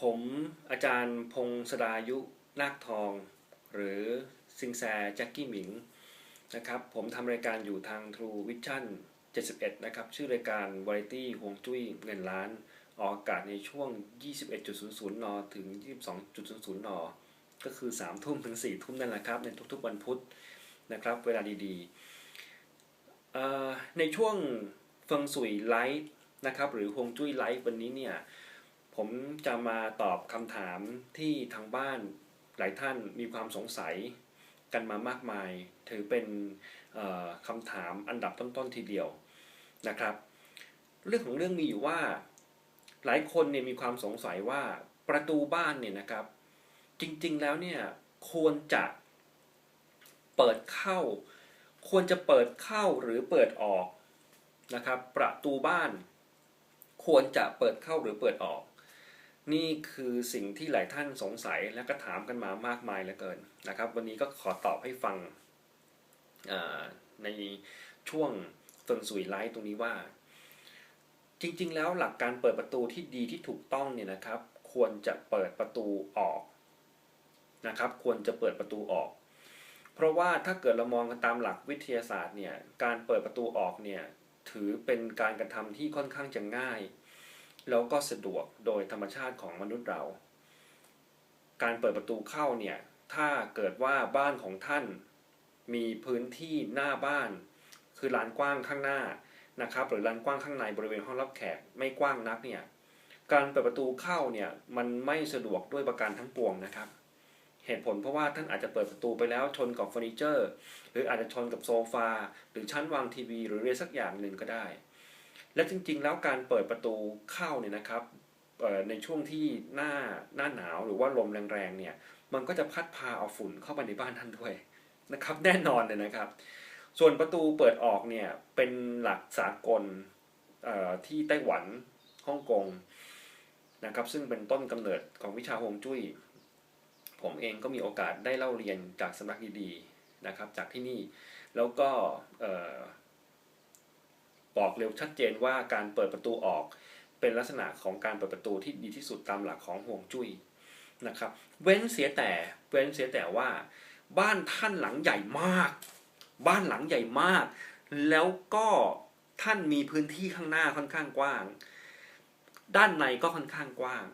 ผมอาจารย์พงศดายุนาคทอง หรือซิงแซแจ็คกี้หมิงนะครับผมทำรายการอยู่ทาง True Vision 71 นะครับ ชื่อรายการ Variety ฮวงจุ้ยเงินล้าน ออกอากาศในช่วง 21.00 น ถึง 22.00 น ก็คือ 3 ทุ่มถึง 4 ทุ่มนั่นแหละครับ ในทุกๆวันพุธนะครับ เวลาดีๆ ในช่วงเฟิงสุยไลฟ์นะครับ หรือฮวงจุ้ยไลฟ์วันนี้เนี่ย ผมจะมาตอบคำถามที่ทางบ้านหลายท่านมีความสงสัยกันมามากมาย ถือเป็นคำถามอันดับต้นๆทีเดียวนะครับ เรื่องของเรื่องมีอยู่ว่าหลายคนเนี่ยมีความสงสัยว่าประตูบ้านเนี่ยนะครับ จริงๆแล้วเนี่ยควรจะเปิดเข้า ควรจะเปิดเข้าหรือเปิดออกนะครับ ประตูบ้าน ควรจะเปิดเข้าหรือเปิดออก นี่คือสิ่งที่หลายท่านสงสัยและก็ถามกันมามากมายเหลือเกินนะครับ วันนี้ก็ขอตอบให้ฟังในช่วงตนสุยไลฟ์ตรงนี้ว่า จริงๆ แล้วหลักการเปิดประตูที่ดีที่ถูกต้องเนี่ยนะครับ ควรจะเปิดประตูออกนะครับ ควรจะเปิดประตูออก เพราะว่าถ้าเกิดเรามองกันตามหลักวิทยาศาสตร์เนี่ยการเปิดประตูออกเนี่ยถือเป็นการกระทำที่ค่อนข้างจะง่าย แล้วก็สะดวกโดยธรรมชาติของมนุษย์เรา การเปิดประตูเข้าเนี่ย ถ้าเกิดว่าบ้านของท่านมีพื้นที่หน้าบ้าน คือลานกว้างข้างหน้านะครับ หรือลานกว้างข้างในบริเวณห้องรับแขกไม่กว้างนักเนี่ยการเปิดประตูเข้าเนี่ยมันไม่สะดวกด้วยประการทั้งปวงนะครับ เหตุผลเพราะว่าท่านอาจจะเปิดประตูไปแล้วชนกับเฟอร์นิเจอร์ หรืออาจจะชนกับโซฟาหรือชั้นวางทีวี หรืออะไรสักอย่างหนึ่งก็ได้ และจริงๆ แล้วการเปิดประตูเข้าเนี่ยนะครับในช่วงที่หน้าหน้าหนาวหรือว่าลมแรงๆเนี่ยมันก็จะพัดพาเอาฝุ่นเข้าไปในบ้านท่านด้วยนะครับ แน่นอนเลยนะครับ ส่วนประตูเปิดออกเนี่ยเป็นหลักสากลที่ไต้หวันฮ่องกงนะครับ ซึ่งเป็นต้นกำเนิดของวิชาฮวงจุ้ย ผมเองก็มีโอกาสได้เล่าเรียนจากสำนักดีๆนะครับ จากที่นี่แล้วก็ บอกเร็วชัดเจนว่าการเปิดประตูออก เป็นลักษณะของการเปิดประตูที่ดีที่สุดตามหลักของห่วงจุ้ยนะครับ เว้นเสียแต่เว้นเสียแต่ว่า บ้านท่านหลังใหญ่มาก บ้านหลังใหญ่มาก แล้วก็ท่านมีพื้นที่ข้างหน้าค่อนข้างกว้าง ด้านในก็ค่อนข้างกว้าง